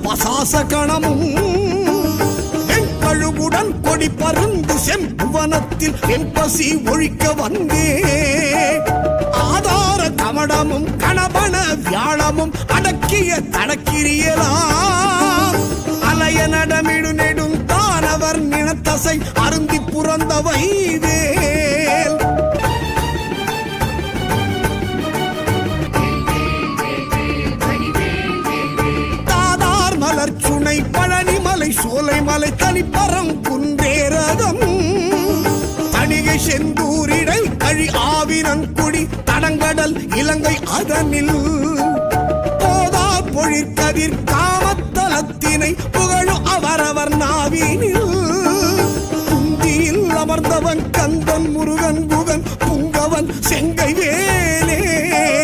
பசாச வாசகணமும் வெண்கழுவுடன் கொடி பருந்து செம்புவனத்தில் என் பசி ஒழிக்க வந்தே. ஆதார கமடமும் கணபன வியாழமும் அடக்கிய தடக்கிரியலாம் அலைய நடமிடு நெடும் தானவர் நினத்தசை அருந்தி புறந்தவை வேல் மலர்ச்சுனை பழனிமலை சோலைமலை தனிப்பரம் குன்றேரதம் தணிகை செந்தூரிடை கழி ஆவினன் குடி தடங்கடல் இலங்கை அதனில். போதா பொழிற்கதிர் காமத்தலத்தினை புகழும் அவரவர் நாவினில். குந்தியில் அமர்ந்தவன் கந்தன் முருகன்